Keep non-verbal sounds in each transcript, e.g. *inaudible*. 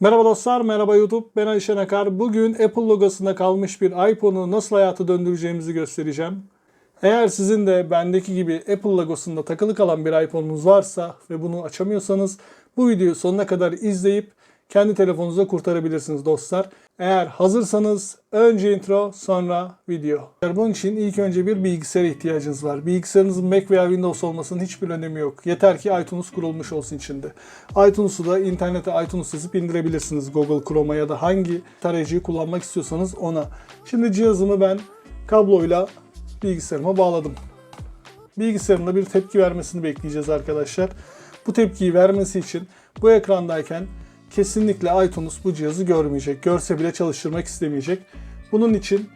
Merhaba dostlar, merhaba YouTube. Ben Ayşen Akar. Bugün Apple logosunda kalmış bir iPhone'u nasıl hayata döndüreceğimizi göstereceğim. Eğer sizin de bendeki gibi Apple logosunda takılı kalan bir iPhone'unuz varsa ve bunu açamıyorsanız bu videoyu sonuna kadar izleyip kendi telefonunuza kurtarabilirsiniz dostlar. Eğer hazırsanız önce intro sonra video. Bunun için ilk önce bir bilgisayara ihtiyacınız var. Bilgisayarınızın Mac veya Windows olmasının hiçbir önemi yok. Yeter ki iTunes kurulmuş olsun içinde. iTunes'u da internete iTunes yazıp indirebilirsiniz Google Chrome'a ya da hangi tarayıcıyı kullanmak istiyorsanız ona. Şimdi cihazımı ben kabloyla bilgisayarıma bağladım. Bilgisayarımda bir tepki vermesini bekleyeceğiz arkadaşlar. Bu tepkiyi vermesi için bu ekrandayken kesinlikle iTunes bu cihazı görmeyecek. Görse bile çalıştırmak istemeyecek. Bunun için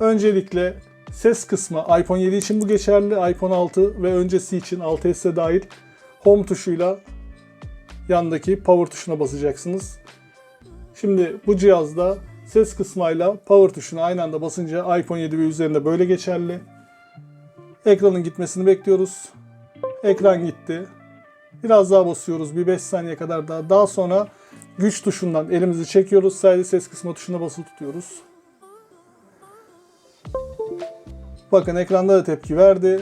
öncelikle ses kısmı iPhone 7 için bu geçerli. iPhone 6 ve öncesi için 6s'e dahil home tuşuyla yandaki power tuşuna basacaksınız. Şimdi bu cihazda ses kısmıyla power tuşuna aynı anda basınca iPhone 7 ve üzerinde böyle geçerli. Ekranın gitmesini bekliyoruz. Ekran gitti. Biraz daha basıyoruz bir 5 saniye kadar daha. Daha sonra güç tuşundan elimizi çekiyoruz. Sadece ses kısmı tuşuna basılı tutuyoruz. Bakın ekranda da tepki verdi.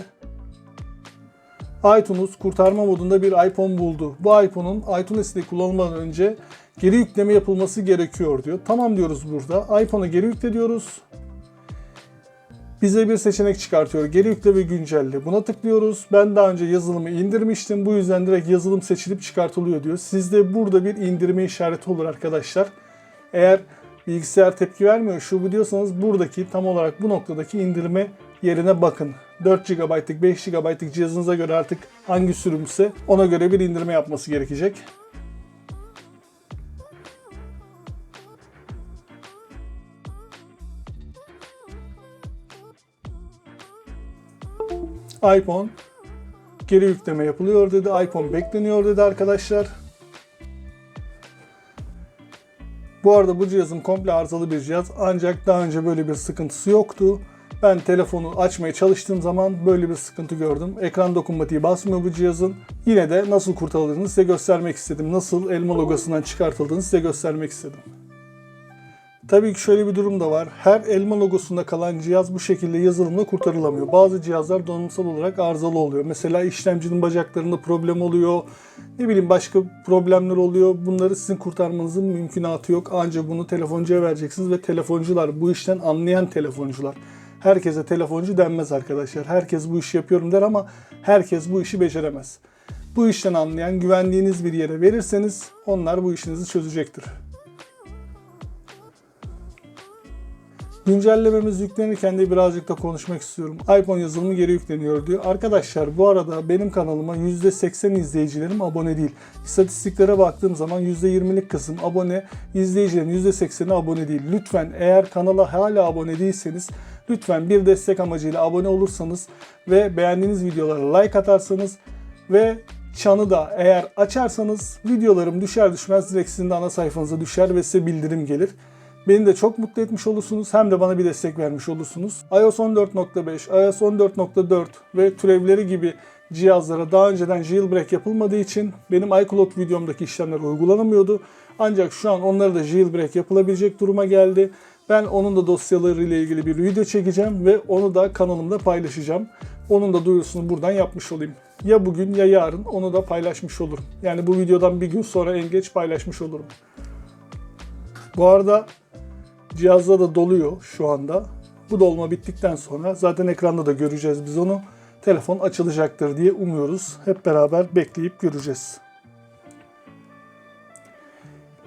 iTunes kurtarma modunda bir iPhone buldu. Bu iPhone'un iTunes'te kullanılmadan önce geri yükleme yapılması gerekiyor diyor. Tamam diyoruz burada. iPhone'a geri yükle diyoruz. Bize bir seçenek çıkartıyor. Geri yükle ve güncelle. Buna tıklıyoruz. Ben daha önce yazılımı indirmiştim. Bu yüzden direkt yazılım seçilip çıkartılıyor diyor. Sizde burada bir indirme işareti olur arkadaşlar. Eğer bilgisayar tepki vermiyor şu bu diyorsanız buradaki tam olarak bu noktadaki indirme yerine bakın. 4 GB'lık 5 GB'lık cihazınıza göre artık hangi sürümse ona göre bir indirme yapması gerekecek. iPhone geri yükleme yapılıyor dedi. iPhone bekleniyor dedi arkadaşlar. Bu arada bu cihazın komple arızalı bir cihaz ancak daha önce böyle bir sıkıntısı yoktu. Ben telefonu açmaya çalıştığım zaman böyle bir sıkıntı gördüm. Ekran dokunmatiği basmıyor bu cihazın. Yine de nasıl kurtarıldığını size göstermek istedim. Nasıl elma logosundan çıkartıldığını size göstermek istedim. Tabii ki şöyle bir durum da var. Her elma logosunda kalan cihaz bu şekilde yazılımla kurtarılamıyor. Bazı cihazlar donanımsal olarak arızalı oluyor. Mesela işlemcinin bacaklarında problem oluyor. Ne bileyim başka problemler oluyor. Bunları sizin kurtarmanızın mümkünatı yok. Ancak bunu telefoncuya vereceksiniz ve telefoncular bu işten anlayan telefoncular. Herkese telefoncu denmez arkadaşlar. Herkes bu işi yapıyorum der ama herkes bu işi beceremez. Bu işten anlayan güvendiğiniz bir yere verirseniz onlar bu işinizi çözecektir. Güncellememiz yüklenirken de birazcık da konuşmak istiyorum. iPhone yazılımı geri yükleniyor diyor. Arkadaşlar bu arada benim kanalıma %80 izleyicilerim abone değil. İstatistiklere baktığım zaman %20'lik kısım abone, izleyicilerin %80'i abone değil. Lütfen eğer kanala hala abone değilseniz lütfen bir destek amacıyla abone olursanız ve beğendiğiniz videolara like atarsanız ve çanı da eğer açarsanız videolarım düşer düşmez direkt sizin de ana sayfanıza düşer ve size bildirim gelir. Beni de çok mutlu etmiş olursunuz hem de bana bir destek vermiş olursunuz. iOS 14.5, iOS 14.4 ve türevleri gibi cihazlara daha önceden jailbreak yapılmadığı için benim iCloud videomdaki işlemler uygulanamıyordu. Ancak şu an onlara da jailbreak yapılabilecek duruma geldi. Ben onun da dosyaları ile ilgili bir video çekeceğim ve onu da kanalımda paylaşacağım. Onun da duyurusunu buradan yapmış olayım. Ya bugün ya yarın onu da paylaşmış olurum. Yani bu videodan bir gün sonra en geç paylaşmış olurum. Bu arada Cihazda da doluyor şu anda. Bu dolma bittikten sonra zaten ekranda da göreceğiz biz onu. Telefon açılacaktır diye umuyoruz. Hep beraber bekleyip göreceğiz.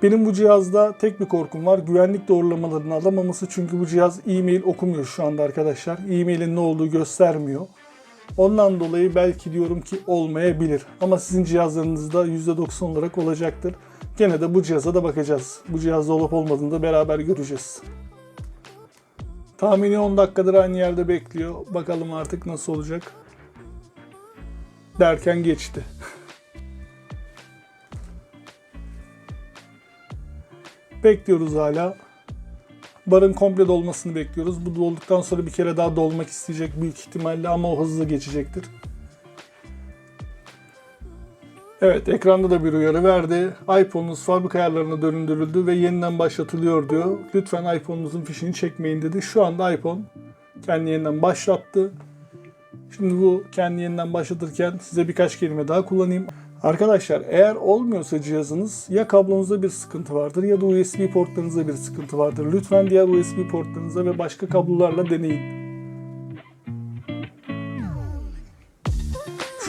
Benim bu cihazda tek bir korkum var. Güvenlik doğrulamalarını alamaması. Çünkü bu cihaz e-mail okumuyor şu anda arkadaşlar. E-mailin ne olduğu göstermiyor. Ondan dolayı belki diyorum ki olmayabilir. Ama sizin cihazlarınızda %90 olarak olacaktır. Gene de bu cihaza da bakacağız. Bu cihazda olup olmadığını da beraber göreceğiz. Tahmini 10 dakikadır aynı yerde bekliyor. Bakalım artık nasıl olacak. Derken geçti. *laughs* Bekliyoruz hala. Barın komple dolmasını bekliyoruz. Bu dolduktan sonra bir kere daha dolmak isteyecek büyük ihtimalle ama o hızlı geçecektir. Evet ekranda da bir uyarı verdi. iPhone'unuz fabrika ayarlarına döndürüldü ve yeniden başlatılıyor diyor. Lütfen iPhone'unuzun fişini çekmeyin dedi. Şu anda iPhone kendi yeniden başlattı. Şimdi bu kendi yeniden başlatırken size birkaç kelime daha kullanayım. Arkadaşlar eğer olmuyorsa cihazınız ya kablonuzda bir sıkıntı vardır ya da USB portlarınızda bir sıkıntı vardır. Lütfen diğer USB portlarınıza ve başka kablolarla deneyin.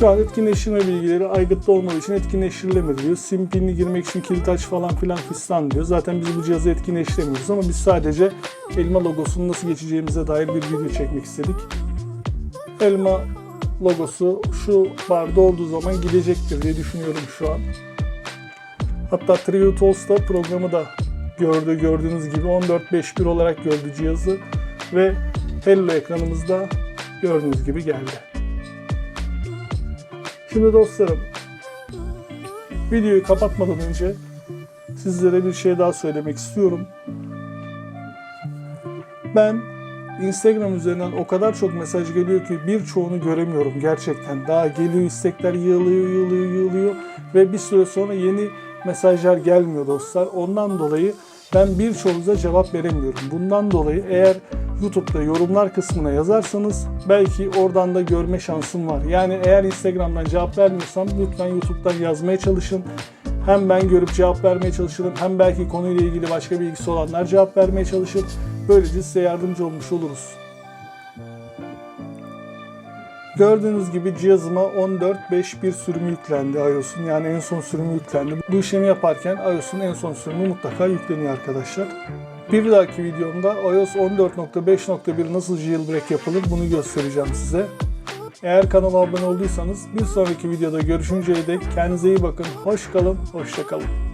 Şu an etkinleştirme bilgileri aygıtlı olmadığı için etkinleştirilemedi diyor. Sim pinini girmek için kilit aç falan filan fistan diyor. Zaten biz bu cihazı etkinleştiremiyoruz ama biz sadece elma logosunu nasıl geçeceğimize dair bir video çekmek istedik. Elma logosu şu barda olduğu zaman gidecektir diye düşünüyorum şu an. Hatta Trio Tools da programı da gördü. Gördüğünüz gibi 14.5.1 olarak gördü cihazı ve Hello ekranımızda gördüğünüz gibi geldi. Şimdi dostlarım videoyu kapatmadan önce sizlere bir şey daha söylemek istiyorum. Ben Instagram üzerinden o kadar çok mesaj geliyor ki birçoğunu göremiyorum gerçekten. Daha geliyor istekler yığılıyor, yığılıyor, yığılıyor ve bir süre sonra yeni mesajlar gelmiyor dostlar. Ondan dolayı ben birçoğunuza cevap veremiyorum. Bundan dolayı eğer YouTube'da yorumlar kısmına yazarsanız belki oradan da görme şansım var. Yani eğer Instagram'dan cevap vermiyorsam lütfen YouTube'dan yazmaya çalışın. Hem ben görüp cevap vermeye çalışırım hem belki konuyla ilgili başka bilgisi olanlar cevap vermeye çalışır. Böylece size yardımcı olmuş oluruz. Gördüğünüz gibi cihazıma 14.5.1 sürümü yüklendi iOS'un yani en son sürümü yüklendi. Bu işlemi yaparken iOS'un en son sürümü mutlaka yükleniyor arkadaşlar. Bir dahaki videomda iOS 14.5.1 nasıl jailbreak yapılır bunu göstereceğim size. Eğer kanala abone olduysanız bir sonraki videoda görüşünceye dek kendinize iyi bakın. Hoş kalın, hoşça kalın.